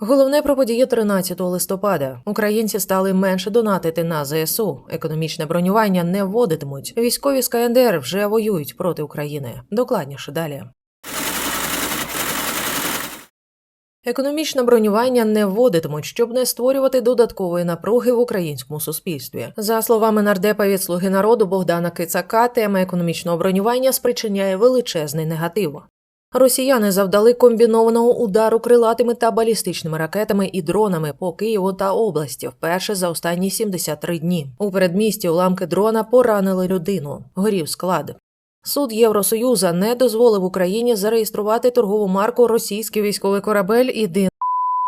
Головне про події 13 листопада. Українці стали менше донатити на ЗСУ. Економічне бронювання не вводитимуть. Військові з КНДР вже воюють проти України. Докладніше далі. Економічне бронювання не вводитимуть, щоб не створювати додаткової напруги в українському суспільстві. За словами нардепа від слуги народу Богдана Кицака, тема економічного бронювання спричиняє величезний негатив. Росіяни завдали комбінованого удару крилатими та балістичними ракетами і дронами по Києву та області вперше за останні 73 дні. У передмісті уламки дрона поранили людину. Горів склад. Суд Євросоюза не дозволив Україні зареєструвати торгову марку Російський військовий корабель і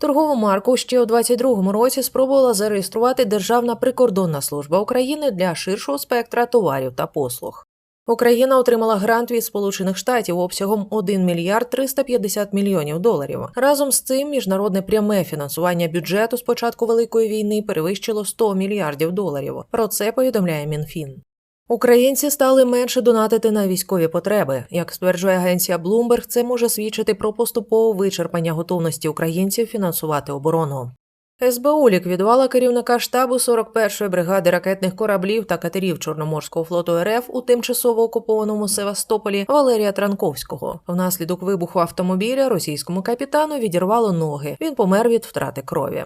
Торгову марку ще у 22-му році спробувала зареєструвати Державна прикордонна служба України для ширшого спектра товарів та послуг. Україна отримала грант від Сполучених Штатів обсягом 1 мільярд 350 мільйонів доларів. Разом з цим міжнародне пряме фінансування бюджету з початку великої війни перевищило 100 мільярдів доларів. Про це повідомляє Мінфін. Українці стали менше донатити на військові потреби. Як стверджує агенція Bloomberg, це може свідчити про поступове вичерпання готовності українців фінансувати оборону. СБУ ліквідувала керівника штабу 41-ї бригади ракетних кораблів та катерів Чорноморського флоту РФ у тимчасово окупованому Севастополі Валерія Транковського. Внаслідок вибуху автомобіля російському капітану відірвало ноги. Він помер від втрати крові.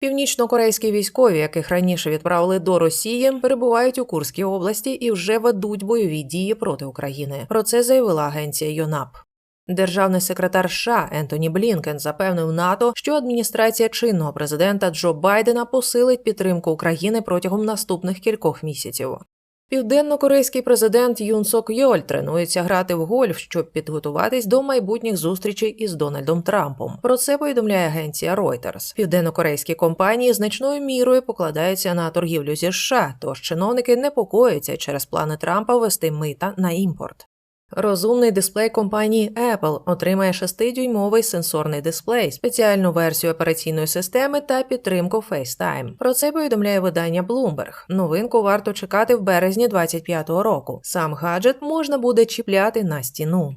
Північно-корейські військові, яких раніше відправили до Росії, перебувають у Курській області і вже ведуть бойові дії проти України. Про це заявила агенція ЮНАП. Державний секретар США Ентоні Блінкен запевнив НАТО, що адміністрація чинного президента Джо Байдена посилить підтримку України протягом наступних кількох місяців. Південно-корейський президент Юн Сок Йоль тренується грати в гольф, щоб підготуватись до майбутніх зустрічей із Дональдом Трампом. Про це повідомляє агенція Reuters. Південно-корейські компанії значною мірою покладаються на торгівлю зі США, тож чиновники непокояться через плани Трампа ввести мита на імпорт. Розумний дисплей компанії Apple отримає 6-дюймовий сенсорний дисплей, спеціальну версію операційної системи та підтримку FaceTime. Про це повідомляє видання Bloomberg. Новинку варто чекати в березні 25-го року. Сам гаджет можна буде чіпляти на стіну.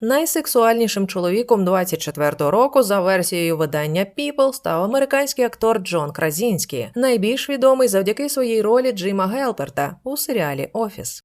Найсексуальнішим чоловіком 24-го року за версією видання People став американський актор Джон Кразінський, найбільш відомий завдяки своїй ролі Джима Гелперта у серіалі Офіс.